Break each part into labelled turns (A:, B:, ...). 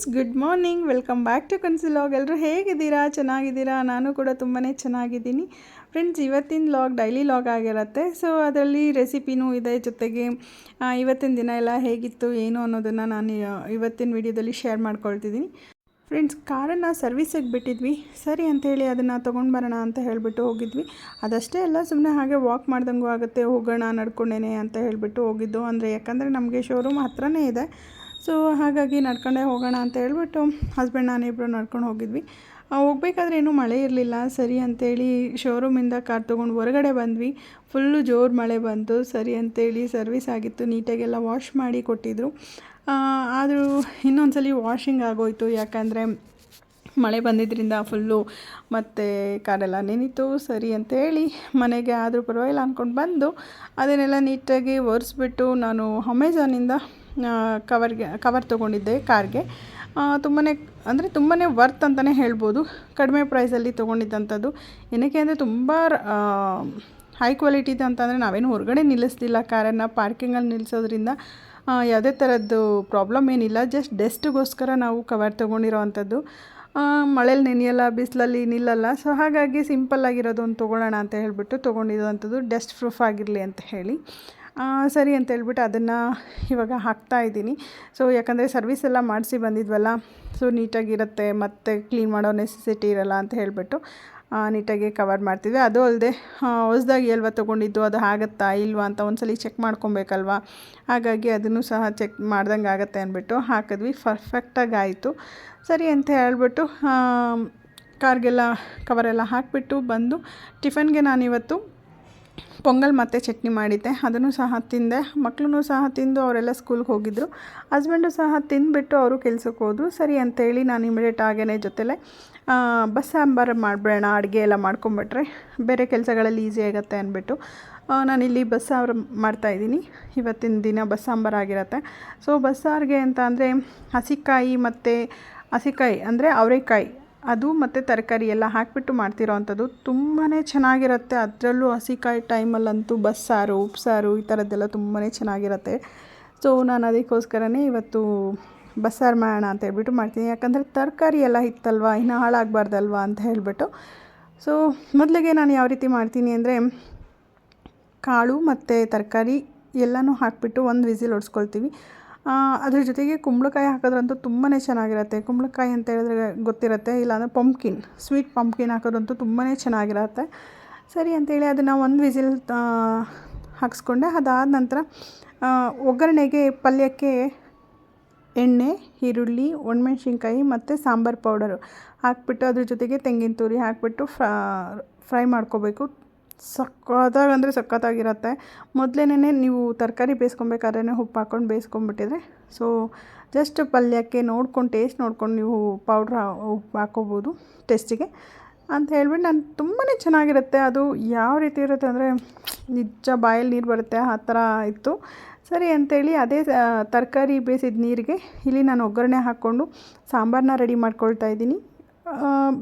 A: Friends good morning welcome back to ಕನ್ಸಿಲಾಗ್ ಎಲ್ಲರೂ ಹೇಗಿದ್ದೀರಾ? ಚೆನ್ನಾಗಿದ್ದೀರಾ? ನಾನು ಕೂಡ ತುಂಬಾ ಚೆನ್ನಾಗಿದ್ದೀನಿ. ಫ್ರೆಂಡ್ಸ್ ಇವತ್ತಿನ ಲಾಗ್ ಡೈಲಿ ಲಾಗ್ ಆಗಿರುತ್ತೆ. ಸೊ ಅದರಲ್ಲಿ ರೆಸಿಪಿನೂ ಇದೆ. ಜೊತೆಗೆ ಇವತ್ತಿನ ದಿನ ಎಲ್ಲ ಹೇಗಿತ್ತು, ಏನು ಅನ್ನೋದನ್ನು ನಾನು ಇವತ್ತಿನ ವಿಡಿಯೋದಲ್ಲಿ ಶೇರ್ ಮಾಡ್ಕೊಳ್ತಿದ್ದೀನಿ. ಫ್ರೆಂಡ್ಸ್ ಕಾರನ್ನು ಸರ್ವಿಸಿಗೆ ಬಿಟ್ಟಿದ್ವಿ. ಸರಿ ಅಂತೇಳಿ ಅದನ್ನು ತೊಗೊಂಡು ಬರೋಣ ಅಂತ ಹೇಳಿಬಿಟ್ಟು ಹೋಗಿದ್ವಿ. ಅದಷ್ಟೇ ಅಲ್ಲ ಸುಮ್ಮನೆ ಹಾಗೆ ವಾಕ್ ಮಾಡ್ದಂಗೂ ಆಗುತ್ತೆ. ಹೋಗೋಣ, ನಡ್ಕೊಂಡೇನೆ ಅಂತ ಹೇಳಿಬಿಟ್ಟು ಹೋಗಿದ್ದು. ಅಂದರೆ, ಯಾಕಂದರೆ ನಮಗೆ ಶೋರೂಮ್ ಹತ್ರನೇ ಇದೆ. ಸೊ, ಹಾಗಾಗಿ ನಡ್ಕೊಂಡೇ ಹೋಗೋಣ ಅಂತ ಹೇಳ್ಬಿಟ್ಟು ಹಸ್ಬೆಂಡ್ ನಾನಿಬ್ಬರು ನಡ್ಕೊಂಡು ಹೋಗಿದ್ವಿ. ಹೋಗ್ಬೇಕಾದ್ರೆ ಏನೂ ಮಳೆ ಇರಲಿಲ್ಲ. ಸರಿ ಅಂತೇಳಿ ಶೋರೂಮಿಂದ ಕಾರ್ ತೊಗೊಂಡು ಹೊರಗಡೆ ಬಂದ್ವಿ. ಫುಲ್ಲು ಜೋರು ಮಳೆ ಬಂತು. ಸರಿ ಅಂತೇಳಿ ಸರ್ವಿಸ್ ಆಗಿತ್ತು. ನೀಟಾಗೆಲ್ಲ ವಾಶ್ ಮಾಡಿ ಕೊಟ್ಟಿದ್ರು. ಆದರೂ ಇನ್ನೊಂದ್ಸಲಿ ವಾಷಿಂಗ್ ಆಗೋಯ್ತು. ಯಾಕಂದರೆ ಮಳೆ ಬಂದಿದ್ದರಿಂದ ಫುಲ್ಲು ಮತ್ತು ಕಾರೆಲ್ಲ ನೆನೀತು. ಸರಿ ಅಂತೇಳಿ ಮನೆಗೆ ಆದರೂ ಪರವಾಗಿಲ್ಲ ಅಂದ್ಕೊಂಡು ಬಂದು ಅದನ್ನೆಲ್ಲ ನೀಟಾಗಿ ಒರೆಸ್ಬಿಟ್ಟು ನಾನು ಅಮೆಝಾನಿಂದ ಕವರ್ಗೆ ಕವರ್ ತೊಗೊಂಡಿದ್ದೆ ಕಾರ್ಗೆ ತುಂಬಾ ಅಂದರೆ ತುಂಬಾ ವರ್ತ್ ಅಂತಲೇ ಹೇಳ್ಬೋದು. ಕಡಿಮೆ ಪ್ರೈಸಲ್ಲಿ ತೊಗೊಂಡಿದ್ದಂಥದ್ದು. ಏನಕ್ಕೆ ಅಂದರೆ ತುಂಬ ಹೈ ಕ್ವಾಲಿಟಿ ಇದೆ ಅಂತಂದರೆ ನಾವೇನು ಹೊರಗಡೆ ನಿಲ್ಲಿಸ್ತಿಲ್ಲ ಕಾರನ್ನು ಪಾರ್ಕಿಂಗಲ್ಲಿ ನಿಲ್ಲಿಸೋದ್ರಿಂದ ಯಾವುದೇ ಥರದ್ದು ಪ್ರಾಬ್ಲಮ್ ಏನಿಲ್ಲ. ಜಸ್ಟ್ ಡೆಸ್ಟ್ಗೋಸ್ಕರ ನಾವು ಕವರ್ ತೊಗೊಂಡಿರೋ ಅಂಥದ್ದು. ಮಳೇಲಿ ನೆನೆಯಲ್ಲ, ಬಿಸಿಲಲ್ಲಿ ನಿಲ್ಲಲ್ಲ. ಸೊ ಹಾಗಾಗಿ ಸಿಂಪಲ್ ಆಗಿರೋದು ಒಂದು ತೊಗೊಳ್ಳೋಣ ಅಂತ ಹೇಳಿಬಿಟ್ಟು ತೊಗೊಂಡಿರೋವಂಥದ್ದು ಡಸ್ಟ್ ಪ್ರೂಫ್ ಆಗಿರಲಿ ಅಂತ ಹೇಳಿ. ಸರಿ ಅಂತ ಹೇಳ್ಬಿಟ್ಟು ಅದನ್ನು ಇವಾಗ ಹಾಕ್ತಾ ಇದ್ದೀನಿ. ಸೊ ಯಾಕಂದರೆ ಸರ್ವಿಸ್ ಎಲ್ಲ ಮಾಡಿಸಿ ಬಂದಿದ್ವಲ್ಲ ಸೊ ನೀಟಾಗಿರುತ್ತೆ, ಮತ್ತು ಕ್ಲೀನ್ ಮಾಡೋ ನೆಸೆಸಿಟಿ ಇರಲ್ಲ ಅಂತ ಹೇಳಿಬಿಟ್ಟು ನೀಟಾಗಿ ಕವರ್ ಮಾಡ್ತೀವಿ ಅದು ಅಲ್ಲದೆ ಹೊಸ್ದಾಗಿ ಎಲ್ವ ತೊಗೊಂಡಿದ್ದು, ಅದು ಆಗುತ್ತಾ ಇಲ್ವಾ ಅಂತ ಒಂದ್ಸಲಿ ಚೆಕ್ ಮಾಡ್ಕೊಬೇಕಲ್ವಾ? ಹಾಗಾಗಿ ಅದನ್ನು ಸಹ ಚೆಕ್ ಮಾಡ್ದಂಗೆ ಆಗುತ್ತೆ ಅಂದ್ಬಿಟ್ಟು ಹಾಕಿದ್ವಿ. ಪರ್ಫೆಕ್ಟಾಗಿ ಆಯಿತು. ಸರಿ ಅಂತ ಹೇಳ್ಬಿಟ್ಟು ಕಾರ್ಗೆಲ್ಲ ಕವರೆಲ್ಲ ಹಾಕಿಬಿಟ್ಟು ಬಂದು, ಟಿಫನ್ಗೆ ನಾನಿವತ್ತು ಪೊಂಗಲ್ ಮತ್ತು ಚಟ್ನಿ ಮಾಡಿದ್ದೆ. ಅದನ್ನು ಸಹ ತಿಂದೆ. ಮಕ್ಕಳೂ ಸಹ ತಿಂದು ಅವರೆಲ್ಲ ಸ್ಕೂಲ್ಗೆ ಹೋಗಿದ್ದರು ಹಸ್ಬೆಂಡು ಸಹ ತಿಂದುಬಿಟ್ಟು ಅವರು ಕೆಲ್ಸಕ್ಕೆ ಹೋದರು. ಸರಿ ಅಂತೇಳಿ ನಾನು ಇಮಿಡಿಯೇಟ್ ಆಗೇ ಜೊತೆಲೆ ಬಸ್ ಸಾಂಬಾರು ಮಾಡಬೇಡ ಅಡುಗೆ ಎಲ್ಲ ಮಾಡ್ಕೊಂಬಿಟ್ರೆ ಬೇರೆ ಕೆಲಸಗಳಲ್ಲಿ ಈಸಿ ಆಗುತ್ತೆ ಅಂದ್ಬಿಟ್ಟು ನಾನಿಲ್ಲಿ ಬಸ್ಸಾರು ಮಾಡ್ತಾಯಿದ್ದೀನಿ ಇವತ್ತಿನ ದಿನ ಬಸ್ ಸಾಂಬಾರು ಆಗಿರುತ್ತೆ. ಸೊ ಬಸ್ಸಾರಿಗೆ ಅಂತ ಅಂದರೆ ಹಸಿಕಾಯಿ ಮತ್ತು ಹಸಿಕಾಯಿ ಅಂದರೆ ಅವರೆಕಾಯಿ. ಅದು ಮತ್ತು ತರಕಾರಿ ಎಲ್ಲ ಹಾಕಿಬಿಟ್ಟು ಮಾಡ್ತಿರೋ ಅಂಥದ್ದು ತುಂಬಾ ಚೆನ್ನಾಗಿರುತ್ತೆ. ಅದರಲ್ಲೂ ಹಸಿಕಾಯಿ ಟೈಮಲ್ಲಂತೂ ಬಸ್ಸಾರು, ಉಪ್ಸಾರು ಈ ಥರದ್ದೆಲ್ಲ ತುಂಬಾ ಚೆನ್ನಾಗಿರುತ್ತೆ. ಸೊ ನಾನು ಅದಕ್ಕೋಸ್ಕರನೇ ಇವತ್ತು ಬಸ್ಸಾರು ಮಾಡೋಣ ಅಂತ ಹೇಳ್ಬಿಟ್ಟು ಮಾಡ್ತೀನಿ. ಯಾಕಂದರೆ ತರಕಾರಿ ಎಲ್ಲ ಇತ್ತಲ್ವಾ, ಇನ್ನು ಹಾಳಾಗಬಾರ್ದಲ್ವ ಅಂತ ಹೇಳಿಬಿಟ್ಟು. ಸೊ ಮೊದಲಿಗೆ ನಾನು ಯಾವ ರೀತಿ ಮಾಡ್ತೀನಿ ಅಂದರೆ ಕಾಳು ಮತ್ತು ತರಕಾರಿ ಎಲ್ಲನೂ ಹಾಕಿಬಿಟ್ಟು ಒಂದು ವಿಸಿಲ್ ಹೊಡ್ಸ್ಕೊಳ್ತೀವಿ. ಅದ್ರ ಜೊತೆಗೆ ಕುಂಬಳಕಾಯಿ ಹಾಕೋದ್ರಂತೂ ತುಂಬಾ ಚೆನ್ನಾಗಿರುತ್ತೆ. ಕುಂಬಳಕಾಯಿ ಅಂತ ಹೇಳಿದ್ರೆ ಗೊತ್ತಿರುತ್ತೆ, ಇಲ್ಲಾಂದರೆ ಪಂಪ್ಕಿನ್ ಸ್ವೀಟ್ ಪಂಪ್ಕಿನ್ ಹಾಕೋದಂತೂ ತುಂಬಾ ಚೆನ್ನಾಗಿರುತ್ತೆ. ಸರಿ ಅಂತೇಳಿ ಅದನ್ನು ಒಂದು ವಿಸಿಲ್ ಹಾಕ್ಸ್ಕೊಂಡೆ. ಅದಾದ ನಂತರ ಒಗ್ಗರಣೆಗೆ ಪಲ್ಯಕ್ಕೆ ಎಣ್ಣೆ, ಈರುಳ್ಳಿ, ಒಣಮೆಣ್ಸಿನ್ಕಾಯಿ ಮತ್ತು ಸಾಂಬಾರು ಪೌಡರು ಹಾಕ್ಬಿಟ್ಟು ಅದ್ರ ಜೊತೆಗೆ ತೆಂಗಿನ ತುರಿ ಹಾಕ್ಬಿಟ್ಟು ಫ್ರೈ ಮಾಡ್ಕೋಬೇಕು. ಸಕ್ಕತ್ತಾಗಿ ಅಂದರೆ ಸಕ್ಕತ್ತಾಗಿರುತ್ತೆ. ಮೊದಲೇನೆ ನೀವು ತರಕಾರಿ ಬೇಯಿಸ್ಕೊಬೇಕಾದ್ರೆ ಉಪ್ಪು ಹಾಕ್ಕೊಂಡು ಬೇಯಿಸ್ಕೊಂಬಿಟ್ಟಿದ್ರೆ ಸೊ ಜಸ್ಟ್ ಪಲ್ಯಕ್ಕೆ ನೋಡ್ಕೊಂಡು ಟೇಸ್ಟ್ ನೋಡ್ಕೊಂಡು ನೀವು ಪೌಡ್ರ್ ಉಪ್ಪು ಹಾಕೋಬೋದು ಟೇಸ್ಟಿಗೆ ಅಂತ ಹೇಳ್ಬಿಟ್ಟು ನಾನು ತುಂಬಾ ಚೆನ್ನಾಗಿರುತ್ತೆ. ಅದು ಯಾವ ರೀತಿ ಇರುತ್ತೆ ಅಂದರೆ ನಿಜ ಬಾಯಲ್ಲಿ ನೀರು ಬರುತ್ತೆ, ಆ ಥರ ಇತ್ತು. ಸರಿ ಅಂತೇಳಿ ಅದೇ ತರಕಾರಿ ಬೇಯಿಸಿದ ನೀರಿಗೆ ಇಲ್ಲಿ ನಾನು ಒಗ್ಗರಣೆ ಹಾಕ್ಕೊಂಡು ಸಾಂಬಾರನ್ನ ರೆಡಿ ಮಾಡ್ಕೊಳ್ತಾ ಇದ್ದೀನಿ.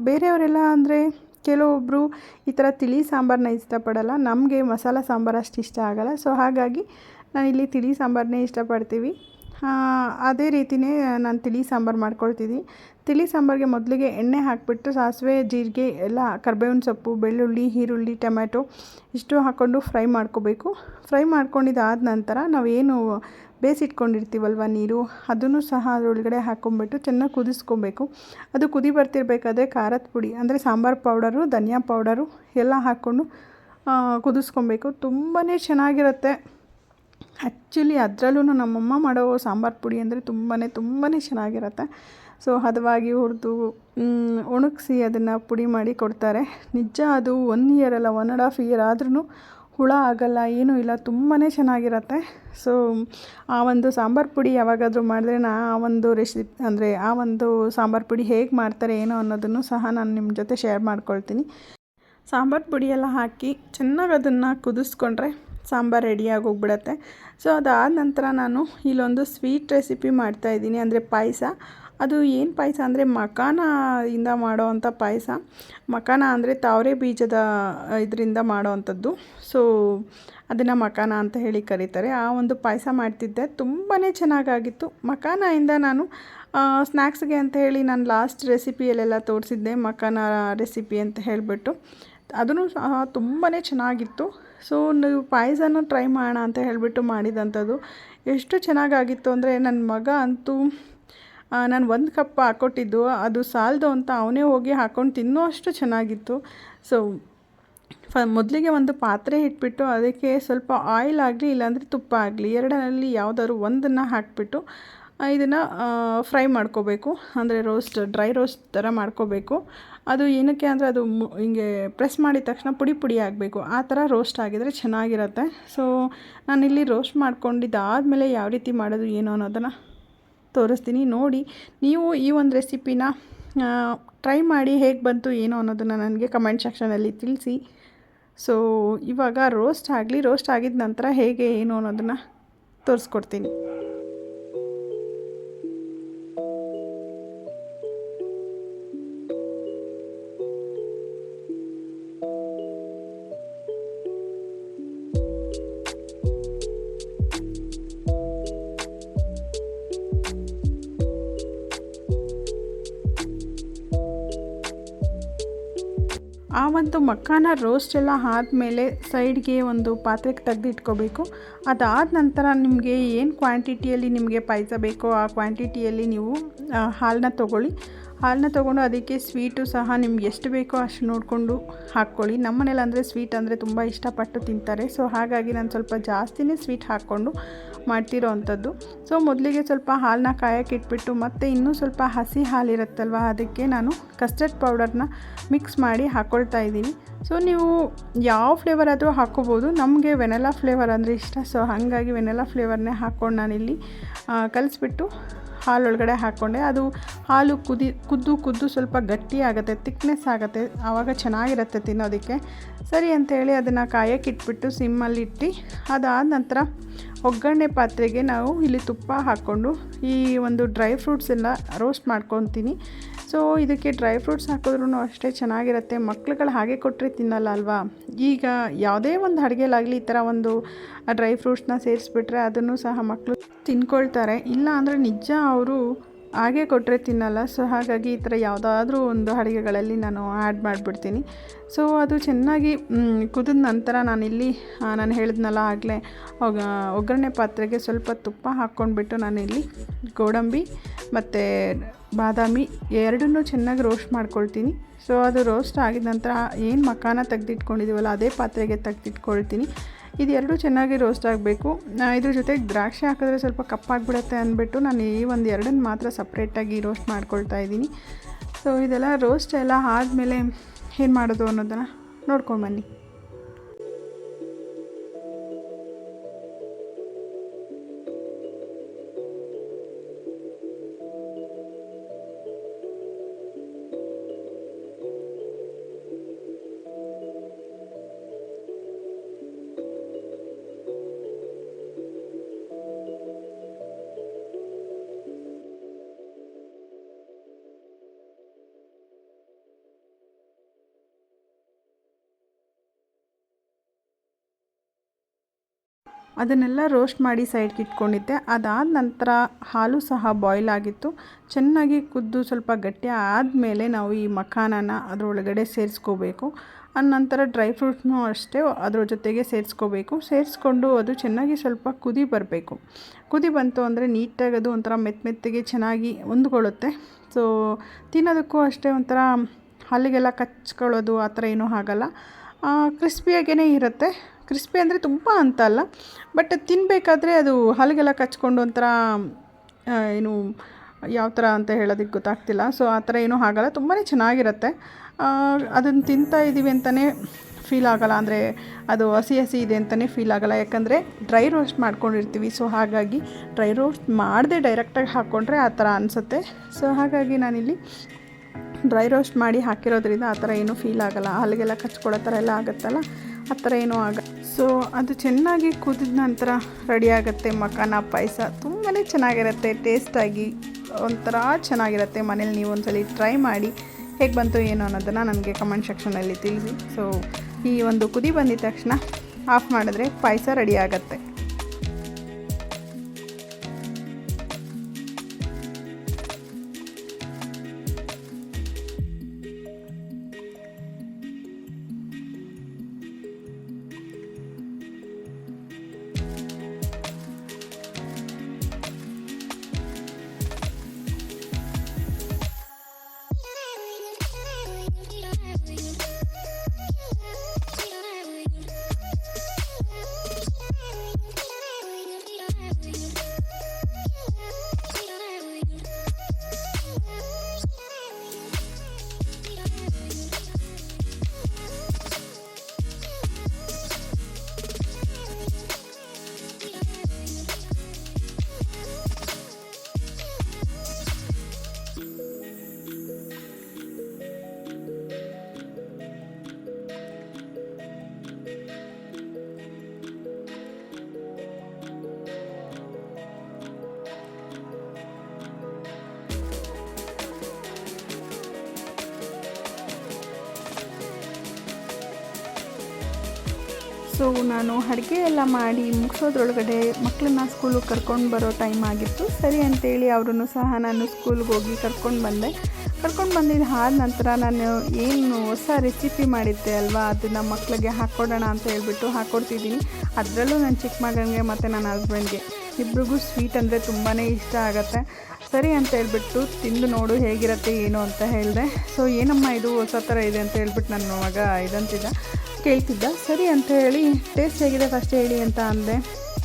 A: ಬೇರೆಯವರೆಲ್ಲ ಅಂದರೆ ಕೆಲವೊಬ್ಬರು ಈ ಥರ ತಿಳಿ ಸಾಂಬಾರನ್ನ ಇಷ್ಟಪಡಲ್ಲ. ನಮಗೆ ಮಸಾಲೆ ಸಾಂಬಾರು ಅಷ್ಟು ಇಷ್ಟ ಆಗಲ್ಲ. ಸೊ ಹಾಗಾಗಿ ನಾನಿಲ್ಲಿ ತಿಳಿ ಸಾಂಬಾರನ್ನೇ ಇಷ್ಟಪಡ್ತೀವಿ. ಅದೇ ರೀತಿಯೇ ನಾನು ತಿಳಿ ಸಾಂಬಾರು ಮಾಡ್ಕೊಳ್ತೀನಿ ತಿಳಿ ಸಾಂಬಾರಿಗೆ ಮೊದಲಿಗೆ ಎಣ್ಣೆ ಹಾಕಿಬಿಟ್ಟು ಸಾಸಿವೆ, ಜೀರಿಗೆ, ಎಲ್ಲ ಕರ್ಬೇವಿನ ಸೊಪ್ಪು, ಬೆಳ್ಳುಳ್ಳಿ, ಈರುಳ್ಳಿ, ಟೊಮ್ಯಾಟೊ ಇಷ್ಟು ಹಾಕ್ಕೊಂಡು ಫ್ರೈ ಮಾಡ್ಕೋಬೇಕು. ಫ್ರೈ ಮಾಡ್ಕೊಂಡಿದ್ದಾದ ನಂತರ ನಾವೇನು ಬೇಯಿಸಿಟ್ಕೊಂಡಿರ್ತೀವಲ್ವ ನೀರು, ಅದನ್ನು ಸಹ ಅದರೊಳಗಡೆ ಹಾಕ್ಕೊಂಬಿಟ್ಟು ಚೆನ್ನಾಗಿ ಕುದಿಸ್ಕೊಬೇಕು. ಅದು ಕುದಿ ಬರ್ತಿರ್ಬೇಕಾದ್ರೆ ಖಾರದ ಪುಡಿ, ಅಂದರೆ ಸಾಂಬಾರು ಪೌಡರು, ಧನಿಯಾ ಪೌಡರು ಎಲ್ಲ ಹಾಕ್ಕೊಂಡು ಕುದಿಸ್ಕೊಬೇಕು. ತುಂಬಾ ಚೆನ್ನಾಗಿರುತ್ತೆ. ಆ್ಯಕ್ಚುಲಿ ಅದರಲ್ಲೂ ನಮ್ಮಮ್ಮ ಮಾಡೋ ಸಾಂಬಾರು ಪುಡಿ ಅಂದರೆ ತುಂಬಾ ತುಂಬಾ ಚೆನ್ನಾಗಿರುತ್ತೆ. ಸೊ, ಹದವಾಗಿ ಹುರಿದು ಒಣಗಿಸಿ ಅದನ್ನು ಪುಡಿ ಮಾಡಿ ಕೊಡ್ತಾರೆ. ನಿಜ ಅದು ಒನ್ ಇಯರ್ ಅಲ್ಲ, ಒನ್ ಆ್ಯಂಡ್ ಹಾಫ್ ಇಯರ್ ಆದ್ರೂ ಹುಳ ಆಗಲ್ಲ, ಏನೂ ಇಲ್ಲ ತುಂಬಾ ಚೆನ್ನಾಗಿರತ್ತೆ. ಸೊ, ಆ ಒಂದು ಸಾಂಬಾರು ಪುಡಿ ಯಾವಾಗಾದರೂ ಮಾಡಿದ್ರೆ ನಾ ಆ ಒಂದು ರೆಸಿಪಿ ಅಂದರೆ ಆ ಒಂದು ಸಾಂಬಾರು ಪುಡಿ ಹೇಗೆ ಮಾಡ್ತಾರೆ, ಏನೋ ಅನ್ನೋದನ್ನು ಸಹ ನಾನು ನಿಮ್ಮ ಜೊತೆ ಶೇರ್ ಮಾಡ್ಕೊಳ್ತೀನಿ. ಸಾಂಬಾರು ಪುಡಿಯೆಲ್ಲ ಹಾಕಿ ಚೆನ್ನಾಗಿ ಅದನ್ನು ಕುದಿಸ್ಕೊಂಡ್ರೆ ಸಾಂಬಾರು ರೆಡಿಯಾಗೋಗ್ಬಿಡತ್ತೆ ಸೊ ಅದಾದ ನಂತರ ನಾನು ಇಲ್ಲೊಂದು ಸ್ವೀಟ್ ರೆಸಿಪಿ ಮಾಡ್ತಾಯಿದ್ದೀನಿ ಅಂದರೆ ಪಾಯಸ. ಅದು ಏನು ಪಾಯಸ ಅಂದರೆ ಮಖಾನ ಇಂದ ಮಾಡೋ ಅಂಥ ಪಾಯಸ. ಮಖಾನ ಅಂದರೆ ತಾವರೆ ಬೀಜದ ಇದರಿಂದ ಮಾಡೋ ಅಂಥದ್ದು ಸೊ ಅದನ್ನು ಮಖಾನ ಅಂತ ಹೇಳಿ ಕರೀತಾರೆ. ಆ ಒಂದು ಪಾಯಸ ಮಾಡ್ತಿದ್ದೆ. ತುಂಬಾ ಚೆನ್ನಾಗಾಗಿತ್ತು. ಇಂದ ನಾನು ಸ್ನ್ಯಾಕ್ಸ್ಗೆ ಅಂತ ಹೇಳಿ ನಾನು ಲಾಸ್ಟ್ ರೆಸಿಪಿಯಲ್ಲೆಲ್ಲ ತೋರಿಸಿದ್ದೆ. ಮಖಾನ ರೆಸಿಪಿ ಅಂತ ಹೇಳಿಬಿಟ್ಟು. ಅದನ್ನು ತುಂಬಾ ಚೆನ್ನಾಗಿತ್ತು. ಸೊ ನೀವು ಪಾಯಸನ ಟ್ರೈ ಮಾಡೋಣ ಅಂತ ಹೇಳಿಬಿಟ್ಟು ಮಾಡಿದಂಥದ್ದು. ಎಷ್ಟು ಚೆನ್ನಾಗಾಗಿತ್ತು ಅಂದರೆ ನನ್ನ ಮಗ ಅಂತೂ ನಾನು ಒಂದು ಕಪ್ ಹಾಕ್ಕೊಟ್ಟಿದ್ದು, ಅದು ಸಾಲದು ಅಂತ ಅವನೇ ಹೋಗಿ ಹಾಕ್ಕೊಂಡು ತಿನ್ನೋ ಅಷ್ಟು ಚೆನ್ನಾಗಿತ್ತು. ಸೊ, ಫ, ಮೊದಲಿಗೆ ಒಂದು ಪಾತ್ರೆ ಇಟ್ಬಿಟ್ಟು ಅದಕ್ಕೆ ಸ್ವಲ್ಪ ಆಯಿಲ್ ಆಗಲಿ, ಇಲ್ಲಾಂದರೆ ತುಪ್ಪ ಆಗಲಿ, ಎರಡರಲ್ಲಿ ಯಾವುದಾದ್ರು ಒಂದನ್ನು ಹಾಕಿಬಿಟ್ಟು ಇದನ್ನು ಫ್ರೈ ಮಾಡ್ಕೋಬೇಕು. ಅಂದರೆ ರೋಸ್ಟ್ ಡ್ರೈ ರೋಸ್ಟ್ ಥರ ಮಾಡ್ಕೋಬೇಕು. ಅದು ಏನಕ್ಕೆ ಅಂದರೆ ಅದು ಹಿಂಗೆ ಪ್ರೆಸ್ ಮಾಡಿದ ತಕ್ಷಣ ಪುಡಿ ಪುಡಿ ಆಗಬೇಕು. ಆ ಥರ ರೋಸ್ಟ್ ಆಗಿದರೆ ಚೆನ್ನಾಗಿರುತ್ತೆ. ಸೊ ನಾನಿಲ್ಲಿ ರೋಸ್ಟ್ ಮಾಡ್ಕೊಂಡಿದ್ದಾದಮೇಲೆ ಯಾವ ರೀತಿ ಮಾಡೋದು ಏನು ಅನ್ನೋದನ್ನು ತೋರಿಸ್ತೀನಿ. ನೋಡಿ, ನೀವು ಈ ಒಂದು ರೆಸಿಪಿನ ಟ್ರೈ ಮಾಡಿ ಹೇಗೆ ಬಂತು ಏನು ಅನ್ನೋದನ್ನು ನನಗೆ ಕಮೆಂಟ್ ಸೆಕ್ಷನಲ್ಲಿ ತಿಳಿಸಿ. ಸೊ ಇವಾಗ ರೋಸ್ಟ್ ಆಗಲಿ ರೋಸ್ಟ್ ಆಗಿದ ನಂತರ ಹೇಗೆ ಏನು ಅನ್ನೋದನ್ನು ತೋರಿಸ್ಕೊಡ್ತೀನಿ. ಒಂದು ಮಕ್ಕಾನ ರೋಸ್ಟ್ ಎಲ್ಲ ಆದಮೇಲೆ ಸೈಡ್ಗೆ ಒಂದು ಪಾತ್ರೆಗೆ ತೆಗೆದು ಇಟ್ಕೋಬೇಕು ಅದಾದ ನಂತರ ನಿಮಗೆ ಏನು ಕ್ವಾಂಟಿಟಿಯಲ್ಲಿ ನಿಮಗೆ ಪಾಯಸ ಬೇಕೋ ಆ ಕ್ವಾಂಟಿಟಿಯಲ್ಲಿ ನೀವು ಹಾಲನ್ನ ತೊಗೊಳ್ಳಿ. ಹಾಲನ್ನ ತೊಗೊಂಡು ಅದಕ್ಕೆ ಸ್ವೀಟು ಸಹ ನಿಮ್ಗೆ ಎಷ್ಟು ಬೇಕೋ ಅಷ್ಟು ನೋಡಿಕೊಂಡು ಹಾಕ್ಕೊಳ್ಳಿ. ನಮ್ಮ ಮನೇಲಿ ಅಂದರೆ ಸ್ವೀಟ್ ಅಂದರೆ ತುಂಬ ಇಷ್ಟಪಟ್ಟು ತಿಂತಾರೆ. ಸೊ ಹಾಗಾಗಿ ನಾನು ಸ್ವಲ್ಪ ಜಾಸ್ತಿನೇ ಸ್ವೀಟ್ ಹಾಕ್ಕೊಂಡು ಮಾಡ್ತಿರೋ ಅಂಥದ್ದು. ಸೊ ಮೊದಲಿಗೆ ಸ್ವಲ್ಪ ಹಾಲನ್ನ ಕಾಯಕ್ಕೆ ಇಟ್ಬಿಟ್ಟು ಮತ್ತು ಇನ್ನೂ ಸ್ವಲ್ಪ ಹಸಿ ಹಾಲಿರುತ್ತಲ್ವ, ಅದಕ್ಕೆ ನಾನು ಕಸ್ಟರ್ಡ್ ಪೌಡರ್ನ ಮಿಕ್ಸ್ ಮಾಡಿ ಹಾಕ್ಕೊಳ್ತಾ ಇದ್ದೀನಿ. ಸೊ ನೀವು ಯಾವ ಫ್ಲೇವರ್ ಆದರೂ ಹಾಕ್ಕೋಬೋದು. ನಮಗೆ ವೆನೆಲಾ ಫ್ಲೇವರ್ ಅಂದರೆ ಇಷ್ಟ. ಸೊ ಹಾಗಾಗಿ ವೆನೆಲಾ ಫ್ಲೇವರ್ನೇ ಹಾಕ್ಕೊಂಡು ನಾನಿಲ್ಲಿ ಕಲಿಸ್ಬಿಟ್ಟು ಹಾಲೊಳಗಡೆ ಹಾಕ್ಕೊಂಡೆ ಅದು ಹಾಲು ಕುದಿ, ಕುದ್ದು ಕುದ್ದು ಸ್ವಲ್ಪ ಗಟ್ಟಿ ಆಗುತ್ತೆ ತಿಕ್ನೆಸ್ ಆಗುತ್ತೆ. ಆವಾಗ ಚೆನ್ನಾಗಿರುತ್ತೆ ತಿನ್ನೋದಕ್ಕೆ. ಸರಿ ಅಂತೇಳಿ ಅದನ್ನು ಕಾಯಕ್ಕೆ ಇಟ್ಬಿಟ್ಟು ಸಿಮ್ಮಲ್ಲಿ ಇಟ್ಟು ಅದಾದ ನಂತರ ಒಗ್ಗರಣೆ ಪಾತ್ರೆಗೆ ನಾವು ಇಲ್ಲಿ ತುಪ್ಪ ಹಾಕ್ಕೊಂಡು ಈ ಒಂದು ಡ್ರೈ ಫ್ರೂಟ್ಸ್ ಎಲ್ಲ ರೋಸ್ಟ್ ಮಾಡ್ಕೊತೀನಿ. ಸೊ ಇದಕ್ಕೆ ಡ್ರೈ ಫ್ರೂಟ್ಸ್ ಹಾಕಿದ್ರೂ ಅಷ್ಟೇ ಚೆನ್ನಾಗಿರುತ್ತೆ. ಮಕ್ಳುಗಳು ಹಾಗೆ ಕೊಟ್ಟರೆ ತಿನ್ನಲ್ಲ ಅಲ್ವಾ? ಈಗ ಯಾವುದೇ ಒಂದು ಅಡುಗೆಲಾಗಲಿ ಈ ಥರ ಒಂದು ಡ್ರೈ ಫ್ರೂಟ್ಸ್ನ ಸೇರಿಸ್ಬಿಟ್ರೆ ಅದನ್ನು ಸಹ ಮಕ್ಕಳು ತಿನ್ಕೊಳ್ತಾರೆ. ಇಲ್ಲ ಅಂದರೆ ನಿಜ ಅವರು ಹಾಗೆ ಕೊಟ್ಟರೆ ತಿನ್ನಲ್ಲ. ಸೊ ಹಾಗಾಗಿ ಈ ಥರ ಯಾವುದಾದ್ರೂ ಒಂದು ಅಡುಗೆಗಳಲ್ಲಿ ನಾನು ಆ್ಯಡ್ ಮಾಡಿಬಿಡ್ತೀನಿ. ಸೊ ಅದು ಚೆನ್ನಾಗಿ ಕುದಿದ ನಂತರ ನಾನು ಇಲ್ಲಿ ನಾನು ಹೇಳಿದ್ನಲ್ಲ ಆಗಲೇ ಒಗ್ಗರಣೆ ಪಾತ್ರೆಗೆ ಸ್ವಲ್ಪ ತುಪ್ಪ ಹಾಕ್ಕೊಂಡ್ಬಿಟ್ಟು ನಾನಿಲ್ಲಿ ಗೋಡಂಬಿ ಮತ್ತು ಬಾದಾಮಿ ಎರಡನ್ನೂ ಚೆನ್ನಾಗಿ ರೋಸ್ಟ್ ಮಾಡ್ಕೊಳ್ತೀನಿ. ಸೊ ಅದು ರೋಸ್ಟ್ ಆಗಿದ ನಂತರ ಏನು ಮಕಾನ ತೆಗೆದಿಟ್ಕೊಂಡಿದ್ದೀವಲ್ಲ ಅದೇ ಪಾತ್ರೆಗೆ ತೆಗೆದಿಟ್ಕೊಳ್ತೀನಿ. ಇದು ಎರಡು ಚೆನ್ನಾಗಿ ರೋಸ್ಟ್ ಆಗಬೇಕು. ಇದ್ರ ಜೊತೆಗೆ ದ್ರಾಕ್ಷಿ ಹಾಕಿದ್ರೆ ಸ್ವಲ್ಪ ಕಪ್ಪಾಗಿಬಿಡುತ್ತೆ ಅಂದ್ಬಿಟ್ಟು ನಾನು ಈ ಒಂದು ಎರಡನ್ನು ಮಾತ್ರ ಸಪ್ರೇಟಾಗಿ ರೋಸ್ಟ್ ಮಾಡ್ಕೊಳ್ತಾ ಇದ್ದೀನಿ. ಸೊ ಇದೆಲ್ಲ ರೋಸ್ಟ್ ಎಲ್ಲ ಆದಮೇಲೆ ಏನು ಮಾಡೋದು ಅನ್ನೋದನ್ನು ನೋಡ್ಕೊಂಡು ಬನ್ನಿ. ಅದನ್ನೆಲ್ಲ ರೋಸ್ಟ್ ಮಾಡಿ ಸೈಡ್ಗೆ ಇಟ್ಕೊಂಡಿದ್ದೆ. ಅದಾದ ನಂತರ ಹಾಲು ಸಹ ಬಾಯ್ಲ್ ಆಗಿತ್ತು. ಚೆನ್ನಾಗಿ ಕುದ್ದು ಸ್ವಲ್ಪ ಗಟ್ಟಿ ಆದಮೇಲೆ ನಾವು ಈ ಮಖಾನನ ಅದರೊಳಗಡೆ ಸೇರಿಸ್ಕೋಬೇಕು. ನಂತರ ಡ್ರೈ ಫ್ರೂಟ್ಸ್ನೂ ಅಷ್ಟೇ ಅದ್ರ ಜೊತೆಗೆ ಸೇರಿಸ್ಕೋಬೇಕು. ಸೇರಿಸ್ಕೊಂಡು ಅದು ಚೆನ್ನಾಗಿ ಸ್ವಲ್ಪ ಕುದಿ ಬರಬೇಕು. ಕುದಿ ಬಂತು ಅಂದರೆ ನೀಟಾಗಿ ಅದು ಒಂಥರ ಮೆತ್ತ ಮೆತ್ತಗೆ ಚೆನ್ನಾಗಿ ಹೊಂದ್ಕೊಳ್ಳುತ್ತೆ. ಸೊ ತಿನ್ನೋದಕ್ಕೂ ಅಷ್ಟೇ ಒಂಥರ ಹಲ್ಲಿಗೆಲ್ಲ ಕಚ್ಕೊಳ್ಳೋದು ಆ ಥರ ಏನೂ ಆಗಲ್ಲ. ಕ್ರಿಸ್ಪಿಯಾಗೇ ಇರುತ್ತೆ. ಕ್ರಿಸ್ಪಿ ಅಂದರೆ ತುಂಬ ಅಂತ ಅಲ್ಲ. ಬಟ್ ತಿನ್ನಬೇಕಾದ್ರೆ ಅದು ಹಲಗೆಲ್ಲ ಕಚ್ಕೊಂಡು ಒಂಥರ ಏನು ಯಾವ ಥರ ಅಂತ ಹೇಳೋದಕ್ಕೆ ಗೊತ್ತಾಗ್ತಿಲ್ಲ. ಸೊ, ಆ ಥರ ಏನೂ ಆಗಲ್ಲ ತುಂಬಾ ಚೆನ್ನಾಗಿರುತ್ತೆ. ಅದನ್ನು ತಿಂತಾ ಇದ್ದೀವಿ ಅಂತಲೇ ಫೀಲ್ ಆಗಲ್ಲ. ಅಂದರೆ ಅದು ಹಸಿ ಹಸಿ ಇದೆ ಅಂತಲೇ ಫೀಲ್ ಆಗಲ್ಲ. ಯಾಕಂದರೆ ಡ್ರೈ ರೋಸ್ಟ್ ಮಾಡ್ಕೊಂಡಿರ್ತೀವಿ. ಸೊ, ಹಾಗಾಗಿ ಡ್ರೈ ರೋಸ್ಟ್ ಮಾಡದೆ ಡೈರೆಕ್ಟಾಗಿ ಹಾಕ್ಕೊಂಡ್ರೆ ಆ ಥರ ಅನಿಸುತ್ತೆ. ಸೊ, ಹಾಗಾಗಿ ನಾನಿಲ್ಲಿ ಡ್ರೈ ರೋಸ್ಟ್ ಮಾಡಿ ಹಾಕಿರೋದ್ರಿಂದ ಆ ಥರ ಏನೂ ಫೀಲ್ ಆಗಲ್ಲ. ಹಾಲಿಗೆಲ್ಲ ಕಚ್ಕೊಳ್ಳೋ ಥರ ಎಲ್ಲ ಆಗುತ್ತಲ್ಲ. ಆ ಥರ ಏನೂ ಆಗ. ಸೊ ಅದು ಚೆನ್ನಾಗಿ ಕುದಿದ ನಂತರ ರೆಡಿ ಆಗುತ್ತೆ ಮಕಾನ ಪಾಯಸ. ತುಂಬಾ ಚೆನ್ನಾಗಿರುತ್ತೆ ಟೇಸ್ಟಾಗಿ ಒಂಥರ ಚೆನ್ನಾಗಿರುತ್ತೆ ಮನೇಲಿ ನೀವು ಒಂದ್ಸಲಿ ಟ್ರೈ ಮಾಡಿ ಹೇಗೆ ಬಂತು ಏನು ಅನ್ನೋದನ್ನು ನನಗೆ ಕಮೆಂಟ್ ಸೆಕ್ಷನಲ್ಲಿ ತಿಳಿಸಿ. ಸೊ ಈ ಒಂದು ಕುದಿ ಬಂದಿದ ತಕ್ಷಣ ಆಫ್ ಮಾಡಿದ್ರೆ ಪಾಯಸ ರೆಡಿ ಆಗುತ್ತೆ. ನಾನು ಅಡುಗೆ ಎಲ್ಲ ಮಾಡಿ ಮುಗಿಸೋದ್ರೊಳಗಡೆ ಮಕ್ಕಳನ್ನ ಸ್ಕೂಲಿಗೆ ಕರ್ಕೊಂಡು ಬರೋ ಟೈಮ್ ಆಗಿತ್ತು. ಸರಿ ಅಂತೇಳಿ ಅವ್ರನ್ನು ಸಹ ನಾನು ಸ್ಕೂಲ್ಗೆ ಹೋಗಿ ಕರ್ಕೊಂಡು ಬಂದೆ. ಕರ್ಕೊಂಡು ಬಂದಿದ್ದು ಆದ ನಂತರ ನಾನು ಏನು ಹೊಸ ರೆಸಿಪಿ ಮಾಡಿದ್ದೆ ಅಲ್ವಾ, ಅದನ್ನು ಮಕ್ಕಳಿಗೆ ಹಾಕ್ಕೊಡೋಣ ಅಂತ ಹೇಳ್ಬಿಟ್ಟು ಹಾಕ್ಕೊಡ್ತಿದ್ದೀನಿ ಅದರಲ್ಲೂ ನನ್ನ ಚಿಕ್ಕ ಮಗನಿಗೆ ಮತ್ತು ನನ್ನ ಹಸ್ಬೆಂಡ್ಗೆ ಇಬ್ರಿಗೂ ಸ್ವೀಟ್ ಅಂದರೆ ತುಂಬಾ ಇಷ್ಟ ಆಗುತ್ತೆ. ಸರಿ ಅಂತ ಹೇಳ್ಬಿಟ್ಟು ತಿಂದು ನೋಡು ಹೇಗಿರುತ್ತೆ ಏನು ಅಂತ ಹೇಳಿದೆ. ಸೊ ಏನಮ್ಮ ಇದು ಹೊಸ ಥರ ಇದೆ ಅಂತ ಹೇಳ್ಬಿಟ್ಟು ನನ್ನ ಮಗ ಇದಂತಿದ್ದ. ಕೇಳ್ತಿದ್ದ. ಸರಿ ಅಂತ ಹೇಳಿ ಟೇಸ್ಟ್ ಹೇಗಿದೆ ಫಸ್ಟ್ ಹೇಳಿ ಅಂತ ಅಂದೆ.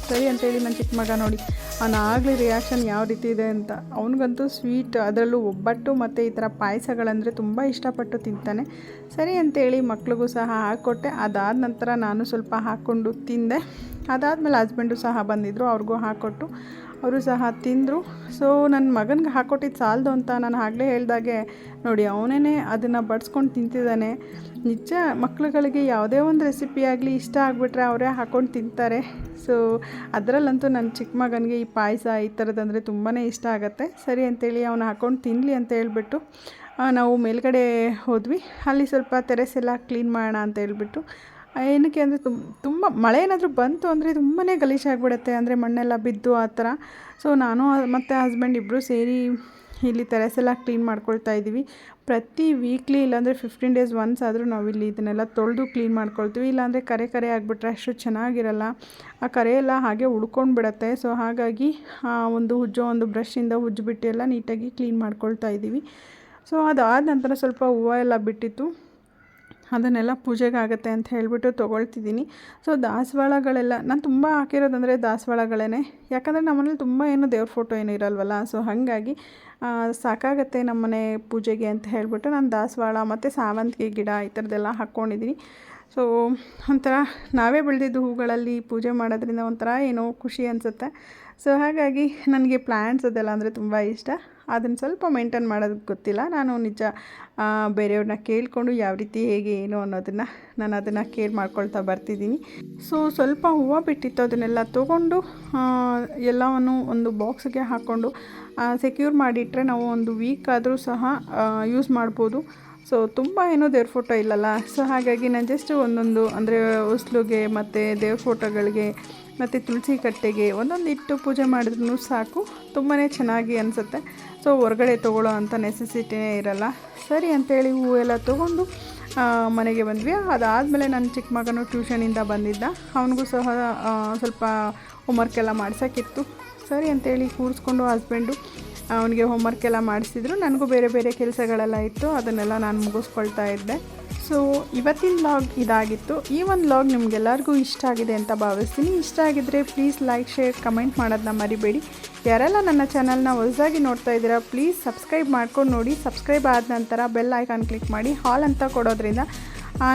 A: ಸರಿ ಅಂತೇಳಿ ನನ್ನ ಚಿಕ್ಕ ಮಗ ನೋಡಿ, ಅವನು ಆಗಲಿ ರಿಯಾಕ್ಷನ್ ಯಾವ ರೀತಿ ಇದೆ ಅಂತ. ಅವನಿಗಂತೂ ಸ್ವೀಟ್ ಅದರಲ್ಲೂ ಒಬ್ಬಟ್ಟು ಮತ್ತು ಈ ಥರ ಪಾಯಸಗಳಂದರೆ ತುಂಬ ಇಷ್ಟಪಟ್ಟು ತಿಂತಾನೆ. ಸರಿ ಅಂತೇಳಿ ಮಕ್ಳಿಗೂ ಸಹ ಹಾಕ್ಕೊಟ್ಟೆ ಅದಾದ ನಂತರ ನಾನು ಸ್ವಲ್ಪ ಹಾಕ್ಕೊಂಡು ತಿಂದೆ. ಅದಾದಮೇಲೆ ಹಸ್ಬೆಂಡು ಸಹ ಬಂದಿದ್ದರು ಅವ್ರಿಗೂ ಹಾಕ್ಕೊಟ್ಟು ಅವರು ಸಹ ತಿಂದರು. ಸೊ ನನ್ನ ಮಗನಿಗೆ ಹಾಕ್ಕೊಟ್ಟಿದ್ದು ಸಾಲದು ಅಂತ ನಾನು ಆಗಲೇ ಹೇಳ್ದಾಗೆ, ನೋಡಿ ಅವನೇ ಅದನ್ನು ಬಡ್ಸ್ಕೊಂಡು ತಿಂತಿದ್ದಾನೆ. ನಿಜ ಮಕ್ಳುಗಳಿಗೆ ಯಾವುದೇ ಒಂದು ರೆಸಿಪಿ ಆಗಲಿ ಇಷ್ಟ ಆಗಿಬಿಟ್ರೆ ಅವರೇ ಹಾಕ್ಕೊಂಡು ತಿಂತಾರೆ. ಸೊ ಅದರಲ್ಲಂತೂ ನನ್ನ ಚಿಕ್ಕ ಮಗನಿಗೆ ಈ ಪಾಯಸ ಈ ಥರದಂದರೆ ತುಂಬಾ ಇಷ್ಟ ಆಗುತ್ತೆ. ಸರಿ ಅಂತೇಳಿ ಅವನು ಹಾಕ್ಕೊಂಡು ತಿನ್ನಲಿ ಅಂತ ಹೇಳ್ಬಿಟ್ಟು ನಾವು ಮೇಲ್ಗಡೆ ಹೋದ್ವಿ. ಅಲ್ಲಿ ಸ್ವಲ್ಪ ತೆರೆಸೆಲ್ಲ ಕ್ಲೀನ್ ಮಾಡೋಣ ಅಂತ ಹೇಳ್ಬಿಟ್ಟು ಏನಕ್ಕೆ ಅಂದರೆ ತುಂಬ ತುಂಬ ಮಳೆ ಏನಾದರೂ ಬಂತು ಅಂದರೆ ತುಂಬಾ ಗಲೀಜಾಗಿಬಿಡುತ್ತೆ ಅಂದರೆ ಮಣ್ಣೆಲ್ಲ ಬಿದ್ದು ಆ ಥರ. ಸೊ ನಾನು ಮತ್ತು ಹಸ್ಬೆಂಡ್ ಇಬ್ಬರು ಸೇರಿ ಇಲ್ಲಿ ತೆರೆಸೆಲ್ಲ ಕ್ಲೀನ್ ಮಾಡ್ಕೊಳ್ತಾ ಇದ್ದೀವಿ. ಪ್ರತಿ ವೀಕ್ಲಿ ಇಲ್ಲಾಂದರೆ ಫಿಫ್ಟೀನ್ ಡೇಸ್ ಒನ್ಸ್ ಆದರೂ ನಾವು ಇಲ್ಲಿ ಇದನ್ನೆಲ್ಲ ತೊಳೆದು ಕ್ಲೀನ್ ಮಾಡ್ಕೊಳ್ತೀವಿ. ಇಲ್ಲಾಂದರೆ ಕರೆ ಕರೆ ಆಗಿಬಿಟ್ರೆ ಅಷ್ಟು ಚೆನ್ನಾಗಿರಲ್ಲ. ಆ ಕರೆ ಎಲ್ಲ ಹಾಗೆ ಉಳ್ಕೊಂಡು ಬಿಡುತ್ತೆ. ಸೊ ಹಾಗಾಗಿ ಒಂದು ಹುಜ್ಜೋ ಒಂದು ಬ್ರಷಿಂದ ಉಜ್ಜಿಬಿಟ್ಟು ಎಲ್ಲ ನೀಟಾಗಿ ಕ್ಲೀನ್ ಮಾಡ್ಕೊಳ್ತಾ ಇದ್ದೀವಿ. ಸೊ ಅದಾದ ನಂತರ ಸ್ವಲ್ಪ ಹೂವು ಎಲ್ಲ ಬಿಟ್ಟಿತ್ತು. ಅದನ್ನೆಲ್ಲ ಪೂಜೆಗೆ ಆಗುತ್ತೆ ಅಂತ ಹೇಳಿಬಿಟ್ಟು ತೊಗೊಳ್ತಿದ್ದೀನಿ. ಸೊ ದಾಸವಾಳಗಳೆಲ್ಲ, ನಾನು ತುಂಬ ಹಾಕಿರೋದಂದರೆ ದಾಸವಾಳಗಳೇ ಯಾಕಂದರೆ ನಮ್ಮನೇಲಿ ತುಂಬ ಏನು ದೇವ್ರ ಫೋಟೋ ಏನು ಇರಲ್ವಲ್ಲ? ಸೊ ಹಾಗಾಗಿ ಸಾಕಾಗತ್ತೆ ನಮ್ಮನೆ ಪೂಜೆಗೆ ಅಂತ ಹೇಳಿಬಿಟ್ಟು ನಾನು ದಾಸವಾಳ ಮತ್ತು ಸಾವಂತಿಗೆ ಗಿಡ ಈ ಥರದ್ದೆಲ್ಲ ಹಾಕ್ಕೊಂಡಿದ್ದೀನಿ. ಸೊ ಒಂಥರ ನಾವೇ ಬೆಳೆದಿದ್ದು ಹೂಗಳಲ್ಲಿ ಪೂಜೆ ಮಾಡೋದ್ರಿಂದ ಒಂಥರ ಏನೋ ಖುಷಿ ಅನಿಸುತ್ತೆ. ಸೊ ಹಾಗಾಗಿ, ನನಗೆ ಪ್ಲ್ಯಾಂಟ್ಸ್ ಅದೆಲ್ಲ ಅಂದರೆ ತುಂಬ ಇಷ್ಟ. ಅದನ್ನು ಸ್ವಲ್ಪ ಮೇಂಟೈನ್ ಮಾಡೋದು ಗೊತ್ತಿಲ್ಲ. ನಾನು ನಿಜ ಬೇರೆಯವ್ರನ್ನ ಕೇಳಿಕೊಂಡು ಯಾವ ರೀತಿ, ಹೇಗೆ, ಏನು ಅನ್ನೋದನ್ನು ನಾನು ಅದನ್ನು ಕೇರ್ ಮಾಡ್ಕೊಳ್ತಾ ಬರ್ತಿದ್ದೀನಿ. ಸೊ ಸ್ವಲ್ಪ ಹೂವು ಬಿಟ್ಟಿತ್ತು ಅದನ್ನೆಲ್ಲ ತೊಗೊಂಡು ಎಲ್ಲವನ್ನು ಒಂದು ಬಾಕ್ಸ್ಗೆ ಹಾಕ್ಕೊಂಡು ಸೆಕ್ಯೂರ್ ಮಾಡಿಟ್ಟರೆ ನಾವು ಒಂದು ವೀಕ್ ಆದರೂ ಸಹ ಯೂಸ್ ಮಾಡ್ಬೋದು. ಸೊ ತುಂಬ ಏನೋ ದೇವ್ರ ಫೋಟೋ ಇಲ್ಲಲ್ಲ. ಸೊ ಹಾಗಾಗಿ ನಾನು ಜಸ್ಟ್ ಒಂದೊಂದು, ಅಂದರೆ, ಉಸ್ಲುಗೆ ಮತ್ತು ದೇವ್ರ ಫೋಟೋಗಳಿಗೆ ಮತ್ತು ತುಳಸಿ ಕಟ್ಟೆಗೆ ಒಂದೊಂದು ಇಟ್ಟು ಪೂಜೆ ಮಾಡಿದ್ರೂ ಸಾಕು ತುಂಬಾ ಚೆನ್ನಾಗಿ ಅನಿಸುತ್ತೆ. ಸೊ ಹೊರಗಡೆ ತೊಗೊಳ್ಳೋ ಅಂಥ ನೆಸೆಸಿಟಿನೇ ಇರಲ್ಲ. ಸರಿ ಅಂತೇಳಿ ಹೂವೆಲ್ಲ ತೊಗೊಂಡು ಮನೆಗೆ ಬಂದ್ವಿ. ಅದಾದಮೇಲೆ ನನ್ನ ಚಿಕ್ಕ ಮಗನು ಟ್ಯೂಷನಿಂದ ಬಂದಿದ್ದ. ಅವನಿಗೂ ಸಹ ಸ್ವಲ್ಪ ಹೋಮ್ವರ್ಕ್ ಎಲ್ಲ ಮಾಡ್ಸೋಕ್ಕಿತ್ತು ಸರಿ ಅಂತೇಳಿ ಕೂರಿಸ್ಕೊಂಡು ಹಸ್ಬೆಂಡು ಅವನಿಗೆ ಹೋಮ್ವರ್ಕ್ ಎಲ್ಲ ಮಾಡಿಸಿದ್ರು. ನನಗೂ ಬೇರೆ ಬೇರೆ ಕೆಲಸಗಳೆಲ್ಲ ಇತ್ತು. ಅದನ್ನೆಲ್ಲ ನಾನು ಮುಗಿಸ್ಕೊಳ್ತಾ ಇದ್ದೆ. ಸೊ ಇವತ್ತಿನ ಲಾಗ್ ಇದಾಗಿತ್ತು. ಈ ಒಂದು ಲಾಗ್ ನಿಮಗೆಲ್ಲರಿಗೂ ಇಷ್ಟ ಆಗಿದೆ ಅಂತ ಭಾವಿಸ್ತೀನಿ. ಇಷ್ಟ ಆಗಿದ್ದರೆ ಪ್ಲೀಸ್ ಲೈಕ್ ಶೇರ್ ಕಮೆಂಟ್ ಮಾಡೋದನ್ನ ಮರಿಬೇಡಿ. ಯಾರೆಲ್ಲ ನನ್ನ ಚಾನಲ್ನ ಹೊಸದಾಗಿ ನೋಡ್ತಾ ಇದ್ದೀರಾ ಪ್ಲೀಸ್ ಸಬ್ಸ್ಕ್ರೈಬ್ ಮಾಡ್ಕೊಂಡು ನೋಡಿ. ಸಬ್ಸ್ಕ್ರೈಬ್ ಆದ ನಂತರ ಬೆಲ್ ಐಕಾನ್ ಕ್ಲಿಕ್ ಮಾಡಿ. ಹಾಲ್ ಅಂತ ಕೊಡೋದ್ರಿಂದ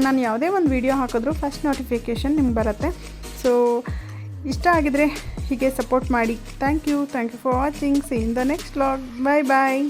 A: ನಾನು ಯಾವುದೇ ಒಂದು ವಿಡಿಯೋ ಹಾಕಿದ್ರೂ ಫಸ್ಟ್ ನೋಟಿಫಿಕೇಷನ್ ನಿಮ್ಗೆ ಬರುತ್ತೆ. ಸೊ ಇಷ್ಟ ಆಗಿದ್ರೆ ಹೀಗೆ ಸಪೋರ್ಟ್ ಮಾಡಿ. Thank you thank you for watching see in the next log bye bye